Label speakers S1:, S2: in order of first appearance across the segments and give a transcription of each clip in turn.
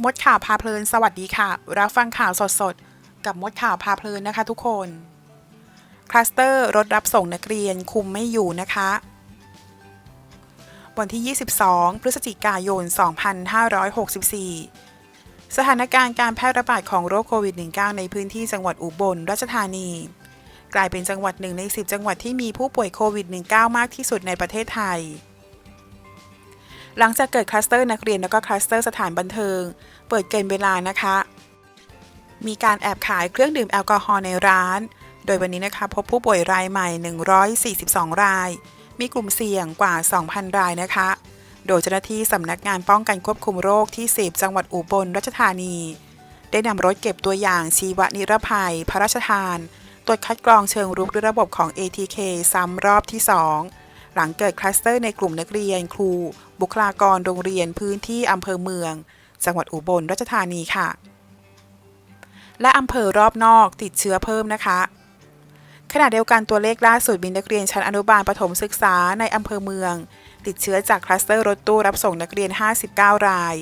S1: มดข่าวพาเพลิน สวัสดีค่ะ รับฟังข่าวสดๆ กับมดข่าวพาเพลินนะคะทุกคน คลัสเตอร์รถรับส่งนักเรียนคุมไม่อยู่นะคะ วันที่ 22 พฤศจิกายน 2564 สถานการณ์การแพร่ระบาดของโรคโควิด -19 ในพื้นที่จังหวัดอุบลราชธานี กลายเป็นจังหวัดหนึ่งใน 10 จังหวัดที่มีผู้ป่วยโควิด -19 มากที่สุดในประเทศไทย หลังจากเกิดคลัสเตอร์นักเรียนแล้วก็คลัสเตอร์สถานบันเทิง เปิดเกินเวลานะคะ มีการแอบขายเครื่องดื่มแอลกอฮอล์ในร้าน โดยวันนี้นะคะพบผู้ป่วยรายใหม่ 142 ราย มีกลุ่มเสี่ยงกว่า 2,000 รายนะคะ โดยเจ้าหน้าที่สำนักงานป้องกันควบคุมโรคที่ 10 จังหวัดอุบลราชธานี ได้นำรถเก็บตัวอย่างชีวนิรภัย พระราชทาน ตรวจคัดกรองเชิงรุกด้วยระบบของ ATK ซ้ำรอบที่ 2 หลังเกิดคลัสเตอร์ในกลุ่มนักเรียนครู บุคลากรโรงเรียนพื้นที่อำเภอเมือง จังหวัดอุบลราชธานีค่ะ และอำเภอรอบนอกติดเชื้อเพิ่มนะคะขณะเดียวกันตัวเลขล่าสุดมีนักเรียนชั้นอนุบาลประถมศึกษาในอำเภอเมือง ติดเชื้อจากคลัสเตอร์รถตู้รับส่งนักเรียน 59 ราย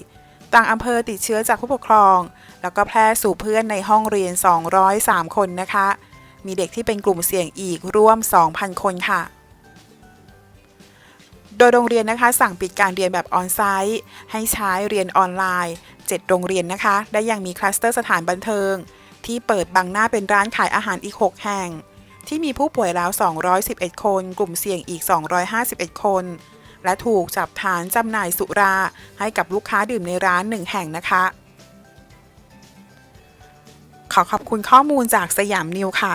S1: ต่างอำเภอติดเชื้อจากผู้ปกครอง แล้วก็แพร่สู่เพื่อนในห้องเรียน 203 คนนะคะ มีเด็กที่เป็นกลุ่มเสี่ยงอีกร่วม 2,000 คนค่ะ โดยโรงเรียนนะคะ สั่งปิดการเรียนแบบออนไซต์ให้ใช้เรียนออนไลน์ 7 โรงเรียนนะคะ ได้ยังมีคลัสเตอร์สถานบันเทิง ที่เปิดบังหน้าเป็นร้านขายอาหารอีก 6 แห่ง ที่มีผู้ป่วยแล้ว 211 คน กลุ่มเสี่ยงอีก 251 คน และถูกจับฐานจำหน่ายสุราให้กับลูกค้าดื่มในร้าน 1 แห่งนะคะ ขอขอบคุณข้อมูลจากสยามนิวค่ะ